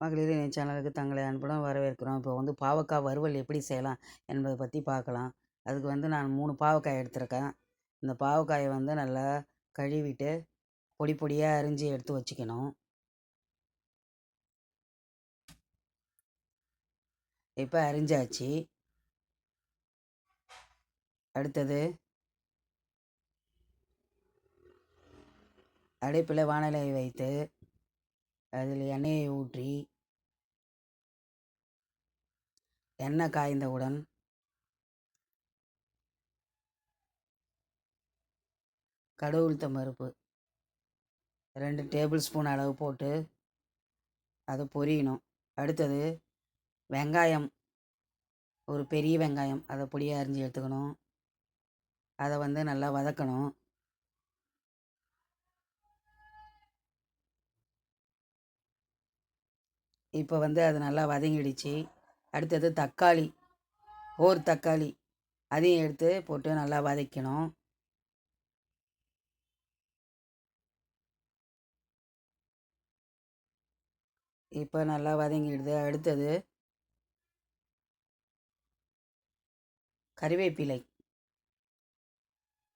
மகளிர் இணைய சேனலுக்கு தங்களை அன்புடன் வரவேற்கிறோம். இப்போ வந்து பாவக்காய் வறுவல் எப்படி செய்யலாம் என்பதை பற்றி பார்க்கலாம். அதுக்கு வந்து நான் மூணு பாவக்காய் எடுத்திருக்கேன். இந்த பாவக்காயை வந்து நல்லா கழுவிட்டு பொடி பொடியாக அரிஞ்சு எடுத்து வச்சுக்கணும். இப்போ அரிஞ்சாச்சு. அடுத்தது அடுப்பில் வானிலை வைத்து அதில் எண்ணெயை ஊற்றி எண்ணெய் காய்ந்தவுடன் கடுகு பருப்பு ரெண்டு டேபிள் ஸ்பூன் அளவு போட்டு அது பொரியணும். அடுத்தது வெங்காயம் ஒரு பெரிய வெங்காயம் அதை பொடியாக அரிஞ்சு எடுத்துக்கணும். அதை வந்து நல்லா வதக்கணும். இப்போ வந்து அது நல்லா வதங்கிடுச்சு. அடுத்தது தக்காளி ஒரு தக்காளி. அதையும் எடுத்து போட்டு நல்லா வதக்கணும். இப்போ நல்லா வதங்கிடுது. அடுத்தது கறிவேப்பிலை.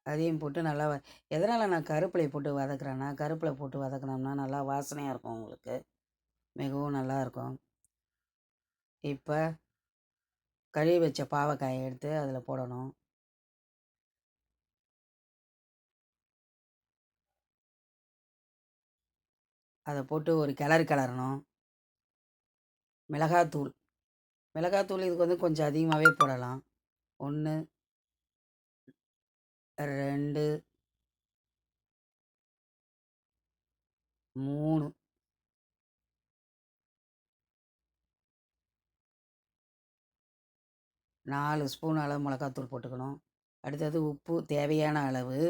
அதையும் போட்டு நல்லா எதனால் நான் கருப்பிலை போட்டு வதக்குறேன்னா கருப்பிலை போட்டு வதக்கினோம்னா நல்லா வாசனையாக இருக்கும் உங்களுக்கு. மிகவும் நல்லாயிருக்கும். இப்போ கழுவி வச்ச பாவக்காயை எடுத்து அதில் போடணும். அதை போட்டு ஒரு கிளறு கிளறணும். மிளகாத்தூள். மிளகாத்தூள் இதுக்கு வந்து கொஞ்சம் அதிகமாகவே போடலாம். ஒன்று ரெண்டு மூணு. நாலு ஸ்பூன் அளவு மிளகாத்தூள் போட்டுக்கணும். அடுத்தது உப்பு தேவையான அளவு.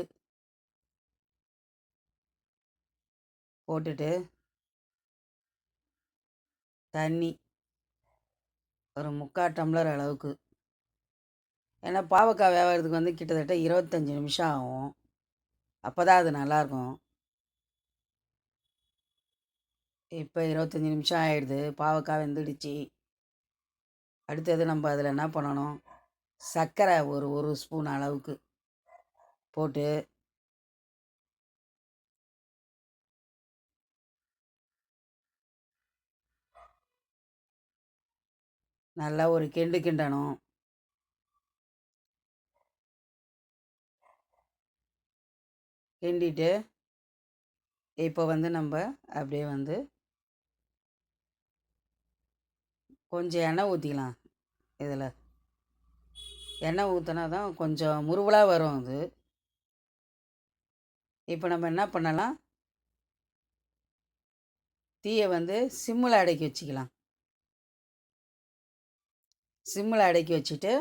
போட்டுட்டு தண்ணி. ஒரு முக்கால் டம்ளர் அளவுக்கு. ஏன்னா பாவக்காய் வேகிறதுக்கு வந்து கிட்டத்தட்ட இருபத்தஞ்சி நிமிஷம் ஆகும். அப்போ தான் அது நல்லாயிருக்கும். இப்போ இருபத்தஞ்சி நிமிஷம் ஆகிடுது பாவக்காய் வெந்துடுச்சு. அடுத்தது நம்ம அதில் என்ன பண்ணணும்? சர்க்கரை ஒரு ஒரு ஸ்பூன் அளவுக்கு போட்டு நல்லா ஒரு கிண்டு கிண்டணும். கிண்டிட்டு இப்போ வந்து நம்ம அப்படியே வந்து கொஞ்சம் எண்ணெய் ஊற்றிக்கலாம் இதில். எண்ணெய் ஊற்றினா தான் கொஞ்சம் முருவலாக வரும் அது. இப்போ நம்ம என்ன பண்ணலாம்? தீயை வந்து சிம்மில் அடக்கி வச்சுக்கலாம். சிம்மில் அடக்கி வச்சுட்டு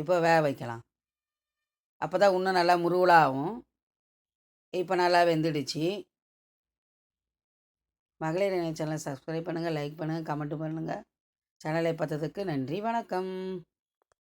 இப்போ வேக வைக்கலாம். அப்போ தான் இன்னும் நல்லா முருவலாகும் இப்போ நல்லா வெந்துடுச்சு. மகளிர் இணைய சேனலை சப்ஸ்கிரைப் பண்ணுங்கள் லைக் பண்ணுங்கள் கமெண்ட் பண்ணுங்கள் சேனலை பார்த்ததுக்கு நன்றி வணக்கம்.